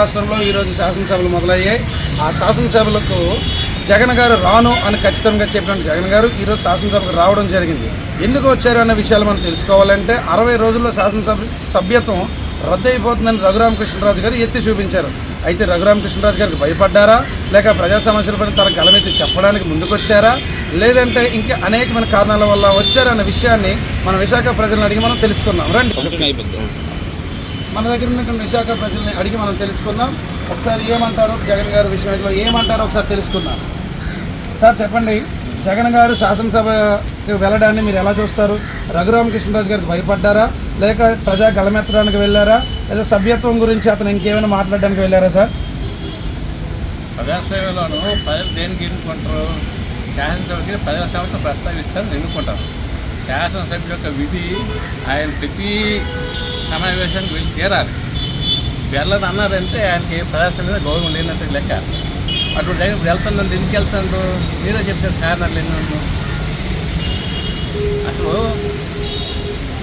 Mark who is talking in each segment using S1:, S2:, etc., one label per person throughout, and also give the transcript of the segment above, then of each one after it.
S1: రాష్ట్రంలో ఈరోజు శాసనసభలు మొదలయ్యాయి. ఆ శాసనసభలకు జగన్ గారు రాను అని ఖచ్చితంగా చెప్పిన జగన్ గారు ఈరోజు శాసనసభకు రావడం జరిగింది. ఎందుకు వచ్చారన్న విషయాలు మనం తెలుసుకోవాలంటే అరవై రోజుల్లో శాసనసభ సభ్యత్వం రద్దయిపోతుందని రఘురామకృష్ణరాజు గారు ఎత్తి చూపించారు. అయితే రఘురామకృష్ణరాజు గారికి భయపడ్డారా? లేక ప్రజా సమస్యలపై తన గలమెత్తి చెప్పడానికి ముందుకొచ్చారా? లేదంటే ఇంకా అనేకమైన కారణాల వల్ల వచ్చారన్న విషయాన్ని మన విశాఖ ప్రజలను అడిగి మనం తెలుసుకుందాం. రండి. మన దగ్గర ఉన్నటువంటి విశాఖ ప్రజల్ని అడిగి మనం తెలుసుకుందాం. ఒకసారి ఏమంటారు జగన్ గారు విషయంలో ఏమంటారో ఒకసారి తెలుసుకుందాం. సార్ చెప్పండి. జగన్ గారు శాసనసభకి వెళ్ళడాన్ని మీరు ఎలా చూస్తారు? రఘురామకృష్ణరాజు గారికి భయపడ్డారా? లేక ప్రజా గలమెత్తడానికి వెళ్ళారా? లేదా సభ్యత్వం గురించి అతను ఇంకేమైనా మాట్లాడడానికి వెళ్ళారా సార్?
S2: ప్రజాసేవలోను ప్రజలు దేనికి ఎన్నుకుంటారు? శాసనసభకి ప్రజల సమస్యలు ప్రస్తావిస్తారు ఎన్నుకుంటారు. శాసనసభ్యుల యొక్క విధి ఆయన ప్రతి సమావేశానికి వీళ్ళు చేరాలి. వెళ్ళదు అన్నారంటే ఆయనకి ప్రదర్శన మీద గౌరవం లేనంత లెక్క. అటువంటి దగ్గర వెళ్తున్నాను ఎందుకు వెళ్తాను మీరే చెప్తారు కారణాలు ఎన్నో అసలు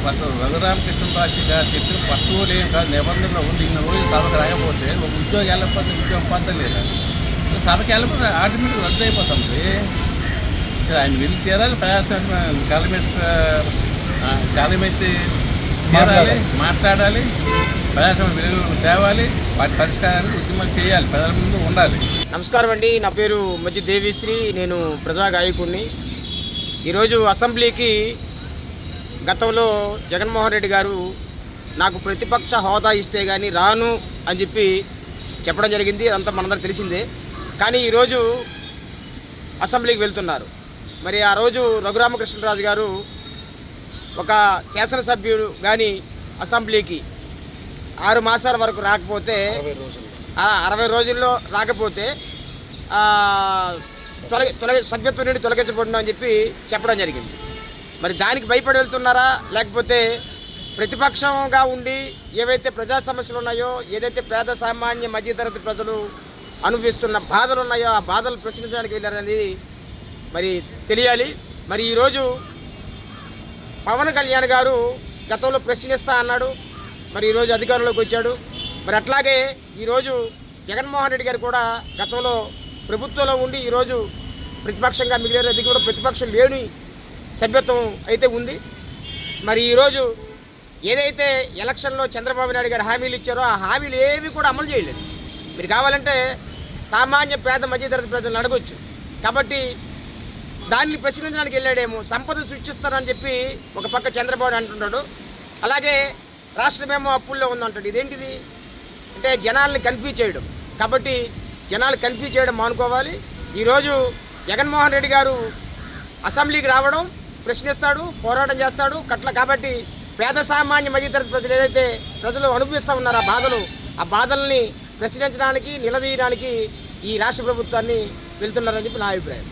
S2: కొత్త రఘురామకృష్ణరాజు గారు చెప్పిన పట్టుకోలు ఏం కాదు నిబంధనలు ఉంది. ఇన్ని రోజులు సభకు రాకపోతే ఒక ఉద్యోగం వెళ్ళకపోతే ఉద్యోగం పొందలేదు సభకి వెళ్ళకపోతే ఆటోమేటిక్ రద్దు అయిపోతుంది. ఆయన వెళ్ళి తీరాలి ప్రయాసం కాలమెత్తి కలిమెత్తి తీరాలి మాట్లాడాలి ప్రయాసం వెలుగులోకి తేవాలి. వాటి పరిష్కారానికి ఉద్యమం చేయాలి. ప్రజల ముందు ఉండాలి.
S3: నమస్కారం అండి. నా పేరు మధ్య దేవిశ్రీ. నేను ప్రజా గాయకుడిని. ఈరోజు అసెంబ్లీకి గతంలో జగన్మోహన్ రెడ్డి గారు నాకు ప్రతిపక్ష హోదా ఇస్తే కానీ రాను అని చెప్పి చెప్పడం జరిగింది. అదంతా మనందరికి తెలిసిందే. కానీ ఈరోజు అసెంబ్లీకి వెళ్తున్నారు. మరి ఆ రోజు రఘురామకృష్ణరాజు గారు ఒక శాసనసభ్యుడు కానీ అసెంబ్లీకి ఆరు మాసాల వరకు రాకపోతే అరవై రోజుల్లో రాకపోతే తొలగి సభ్యత్వం నుండి తొలగించబడిన అని చెప్పి చెప్పడం జరిగింది. మరి దానికి భయపడి వెళ్తున్నారా? లేకపోతే ప్రతిపక్షంగా ఉండి ఏవైతే ప్రజా సమస్యలు ఉన్నాయో ఏదైతే పేద సామాన్య మధ్యతరగతి ప్రజలు అనుభవిస్తున్న బాధలు ఉన్నాయో ఆ బాధలు ప్రశ్నించడానికి వెళ్ళారనేది మరి తెలియాలి. మరి ఈరోజు పవన్ కళ్యాణ్ గారు గతంలో ప్రశ్నిస్తా అన్నాడు మరి ఈరోజు అధికారంలోకి వచ్చాడు. మరి అట్లాగే ఈరోజు జగన్మోహన్ రెడ్డి గారు కూడా గతంలో ప్రభుత్వంలో ఉండి ఈరోజు ప్రతిపక్షంగా మిగిలిన అది కూడా ప్రతిపక్షం లేని సభ్యత్వం అయితే ఉంది. మరి ఈరోజు ఏదైతే ఎలక్షన్లో చంద్రబాబు నాయుడు గారు హామీలు ఇచ్చారో ఆ హామీలు ఏవి కూడా అమలు చేయలేదు. మీరు కావాలంటే సామాన్య పేద మధ్యతరగతి ప్రజలను అడగొచ్చు. కాబట్టి దాన్ని ప్రశ్నించడానికి వెళ్ళాడేమో సంపద సృష్టిస్తారని చెప్పి ఒక పక్క చంద్రబాబు అంటున్నాడు అలాగే రాష్ట్రమేమో అప్పుల్లో ఉందంటాడు. ఇదేంటిది? అంటే జనాల్ని కన్ఫ్యూజ్ చేయడం. కాబట్టి జనాలు కన్ఫ్యూజ్ చేయడం మానుకోవాలి. ఈరోజు జగన్మోహన్ రెడ్డి గారు అసెంబ్లీకి రావడం ప్రశ్నిస్తాడు పోరాటం చేస్తాడు కట్ల కాబట్టి పేద సామాన్య మధ్యతరగతి ప్రజలు ఏదైతే ప్రజలు అనుభవిస్తూ ఉన్నారో ఆ బాధలు ఆ బాధల్ని ప్రశ్నించడానికి నిలదీయడానికి ఈ రాష్ట్ర ప్రభుత్వాన్ని వెళ్తున్నారని చెప్పి నా అభిప్రాయం.